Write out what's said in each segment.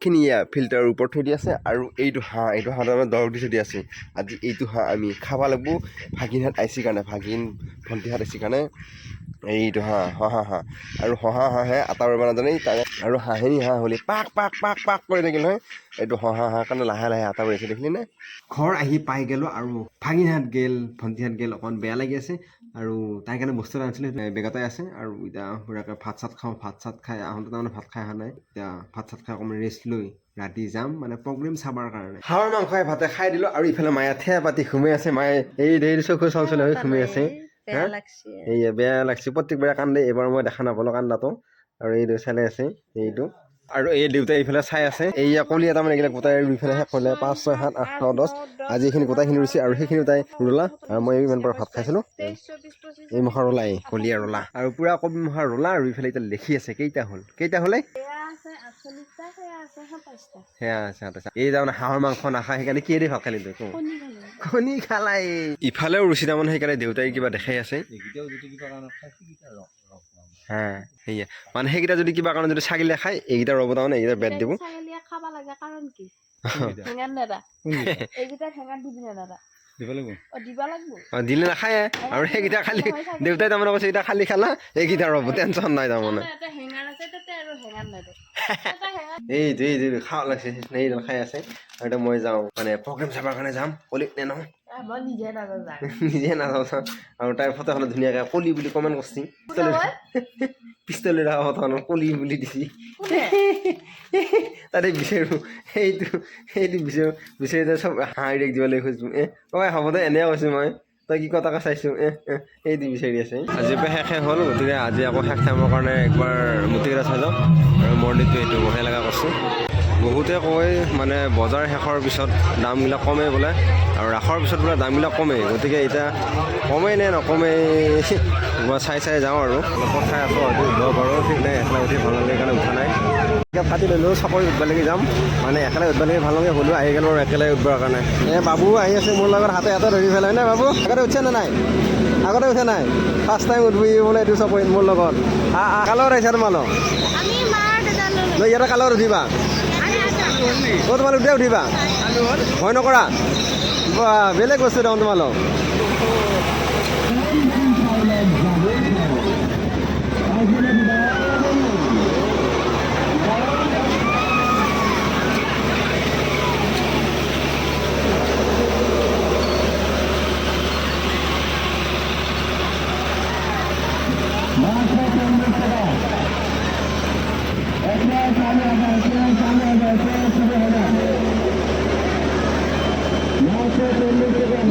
শাকখিনি ইয়াৰ ফিল্টাৰৰ ওপৰত থৈ দি আছে আৰু এইটো হাঁহ এইটো হাঁহ তাৰমানে দৰৱ দি থৈ দি আছে। আজি এইটো হাঁহ আমি খাব লাগিব ভাগিনহঁত আহিছে কাৰণে, ভাগিন ভণ্টিহাত আহিছে কাৰণে। এইটো হাঁহ হাঁ হাঁহ। আৰু হাঁহ হাঁহে আটাৰ মাৰিব নাজানে তাৰে আৰু হাঁহেনি হাঁহ হ'লে পাক পাক পাক পাক কৰি থাকিল নহয়। এইটো হাঁহ হাঁহ কাৰণে লাহে লাহে আটা মাৰিছে দেখিলি নে? ঘৰ আহি পাই গ'লোঁ আৰু ভাগিনহঁত গেল ভণ্টিহঁত গেল অকণ বেয়া লাগি আছে। আৰু তাই কাৰণে বস্তু এটা আনিছিলে বেগতে আছে। আৰু এতিয়া সুৰাকৈ ভাত চাত খাওঁ ভাত চাত খাই আহোঁতে তাৰমানে ভাত খাই অহা নাই। এতিয়া ভাত চাত খাই অকণমান ৰেষ্ট লৈ ৰাতি যাম মানে প্ৰগ্ৰেম চাবৰ কাৰণে। হাঁহৰ মাংসই ভাতে খাই দিলোঁ আৰু ইফালে মায়ে ঠেহ পাতি ঘুমাই আছে মায়ে এই দেৰি চকু চল চল হৈ ঘুমাই আছে। বেয়া হা? লাগছে। এইয়া বেয়া লাগছে প্ৰত্যেকবাৰে কান্দে এইবাৰ মই দেখা নাপালোঁ কান্দাটো। আৰু এইটো চালে আছে এইটো। আৰু এই দেউতাই এইফালে চাই আছে। এইয়া কলি এটা মানে এইবিলাক গোটাই ৰুই ফেলে শেষ কৰিলে পাঁচ ছয় সাত আঠ ন দহ আজি এইখিনি গোটাইখিনি ৰুইছে আৰু সেইখিনি তাই ৰুলা। আৰু মই ইমান পৰা ভাত খাইছিলোঁ। এই মখা ৰোলাই কলীয়া ৰোলা। আৰু পুৰা কবি মখা ৰোলা ৰুই পেলাই এতিয়া লিখি আছে কেইটা হ'ল? কেইটা হ'লে? সেয়া আছে এই তাৰমানে হাঁহৰ মাংস নাখায় সেইকাৰণে কিহেদি ভাত খালি তই কণী খালাই। ইফালেও ৰুচি তাৰমানে সেইকাৰণে দেউতাই কিবা দেখাই আছে। হা সেয়া মানে সেইকেইটা যদি কিবা কাৰণে যদি ছাগলীয়ে খায় এইকেইটা ৰ'ব তাৰমানে এইকেইটা বেট দিব। ছাগলীয়ে খাব লাগে কাৰণ কি? হেঙান দাদা এইকেইটা হেঙান দিবি না দাদা অ দিবা লাগব। অঁ দিলে নাখায় আৰু সেইকেইটা খালি দেউতাই তাৰমানে কৈছে এইকেইটা খালি খালা এইকেইটা ৰ'ব টেনশ্যন নাই তাৰমানে। এইটো এইটো খাব লাগিছে সেইডাল খাই আছে। আৰু এতিয়া মই যাওঁ মানে প্ৰগ্ৰেম চাবৰ কাৰণে যাম কলিক নে নহয়? নিজে নাযাওঁ চাওঁ আৰু তাইৰ ফটোখনত ধুনীয়াকৈ কলি বুলি কমেণ্ট কৰিছে। পিষ্টলৰ ফটোখনত কলি বুলি দিছে। তাতে বিচাৰোঁ। সেইটো সেইটো বিচাৰোঁ। বিচাৰি তাই চব হাঁহি দেখ দিবলৈ খুজিছোঁ। এ ঐ হ'ব দে এনেই কৈছোঁ মই। তই কি কথাকে চাইছোঁ। এ এ, সেইটো বিচাৰি আছে। আজিৰ পৰা শেষে হ'ল গতিকে আজি আকৌ শেষ টাইমৰ কাৰণে একবাৰ মুটিকেইটা চাই যাওঁ। আৰু মৰ্ণিংটো এইটো বঢ়িয়া লগা কৰছোঁ। বহুতে কয় মানে বজাৰ শেষৰ পিছত দামবিলাক কমে বোলে। আৰু ৰাসৰ পিছত বোলে দামবিলাক কমে গতিকে এতিয়া কমেই নে নকমেই মই চাই চাই যাওঁ আৰু। অলপ চাই আছোঁ হয়তো উঠিব পাৰোঁ ঠিক নাই একেলগে উঠি ভাল নালাগে কাৰণে উঠা নাই। এতিয়া ফাটি ল'লেও চাকৰি উঠবালৈকে যাম। মানে একেলগে উঠবালৈকে ভাল লাগে হ'লেও আহি গ'লোঁ আৰু একেলগে উঠবৰ কাৰণে। এই বাবু আহি আছে মোৰ লগত হাতে হাতে ধৰি পেলাই নে বাবু? আগতে উঠিছে নে নাই? আগতে উঠা নাই? ফাৰ্ষ্ট টাইম উঠবি বোলে এইটো চাকৰিত মোৰ লগত। লগত আহিছা তোমালোক? ইয়াতে লগত উঠিবা। অ' তোমালোক এতিয়া উঠিবা? ভয় নকৰা। বেলেগ বস্তু দেখোন তোমালোক।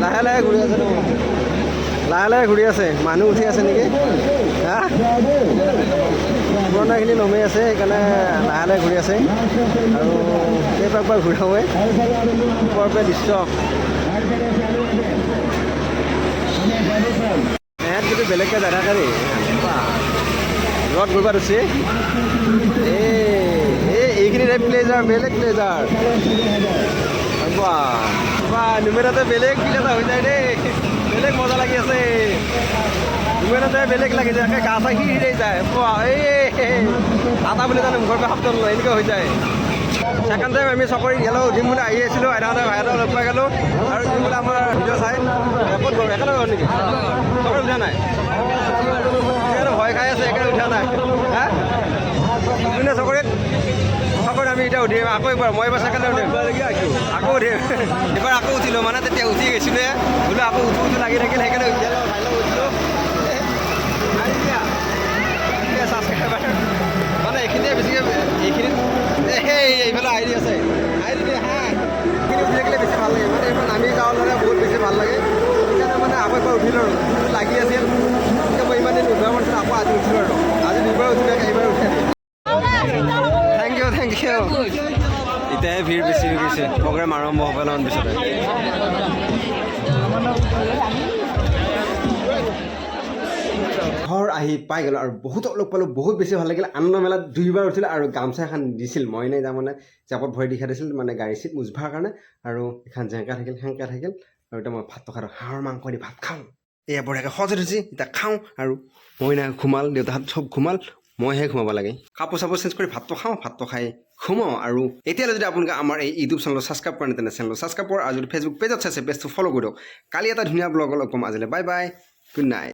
লাহে লাহে ঘূৰি আছে লাহে লাহে ঘূৰি আছে। মানুহ উঠি আছে নেকি? হা? পুৰণাখিনি নমেই আছে, সেইকাৰণে লাহে লাহে ঘূৰি আছে। আৰু কেইবাৰবাৰ ঘূৰাওৱে। ওপৰৰ পৰা দৃশ্য। এহেঁত কিন্তু বেলেগকৈ জাগা কাৰি ধৰিছে এই এই এইখিনি প্লেজাৰ বেলেগ প্লেজাৰ বাহ বাহ নুমেৰাতে বেলেগ ফিল এটা হৈ যায় দেই বেলেগ মজা লাগি আছে। নুমেৰাতে বেলেগ লাগি যায়, একে গা চা সিৰাই যায়। বাহ এই আটা বুলি জানো মুখৰ পৰা শব্দ এনেকুৱা হৈ যায়। ছেকেণ্ড টাইম আমি চকৰি গেলোঁ উঠিম বুলি আহি আছিলোঁ আইতাহঁতে ভাইহঁতক লগ পাই গ'লোঁ। আৰু উঠিম বুলি আমাৰ ভিডিঅ' চাই ক'ত গ'ল, একেলগে গ'ল নেকি? চকৰি উঠা নাই। আছে সেইকাৰণে উঠা নাই। কোনে চকৰিত চকৰিত আমি এতিয়া উঠিম। আকৌ এবাৰ মই এবাৰ ছেকেণ্ড উঠিম। আকৌ উঠিম। এবাৰ আকৌ উঠিলোঁ মানে তেতিয়া উঠি গৈছিলোঁ বোলো আকৌ উঠো উঠো লাগি থাকিল, সেইকাৰণে উঠিলোঁ ভাইলৈ উঠিলোঁ মানে এইখিনিয়ে বেছিকৈ এইখিনিত এই, এইফালে আইডি আছে। আইডি হা। এইখিনি উঠি থাকিলে বেছি ভালো লাগে। মানে এইফালে নামি যাওঁ ল'লে বহুত বেছি ভালো লাগে। সেইকাৰণে মানে আকৌ এবাৰ উঠিলোঁ উঠিলোঁ আৰু। আজি দুবাৰ উঠিলোঁ এইবাৰ উঠিলোঁ থেংক ইউ থেংক ইউ এতিয়াহে ভিৰ বেছি হৈ গৈছে। প্ৰগ্ৰেম আৰম্ভ হ'ব অলপমান পিছতে। ঘৰ আহি পাই গ'লোঁ আৰু বহুতক লগ পালোঁ বহুত বেছি ভাল লাগিল। আনন্দ মেলাত দুইবাৰ উঠিলোঁ আৰু গামোচা এখন দিছিল। মই নাই তাৰমানে জাপত ভৰি দিখা দিছিল মানে গাড়ী চিট মুচভাৰ কাৰণে। আৰু এখন জেংকা থাকিল সেংকা থাকিল। আৰু এতিয়া মই ভাতটো খাওঁ হাঁহৰ মাংস দি ভাত খাওঁ। এয়া বঢ়িয়াকৈ সজাই থৈছে এতিয়া খাওঁ আৰু মই নাই ঘুমাল, দেউতাহঁত চব ঘুমাল, মইহে ঘুমাব লাগে। কাপোৰ চাপোৰ চেঞ্জ কৰি ভাতটো খাওঁ, ভাতটো খাই ঘুমাওঁ আৰু এতিয়ালৈ যদি আপোনালোকে আমাৰ এই ইউটিউব চেনেলটো ছাবস্ক্ৰাইব কৰা নাই তেনে চেনেলটো ছাবস্ক্ৰাইব কৰক আৰু যদি ফেচবুক পেজত চাইছে পেজটো ফ'ল' কৰি দিয়ক। কালি এটা ধুনীয়া ব্লগ লগ পাম আজিলৈ। Bye bye good night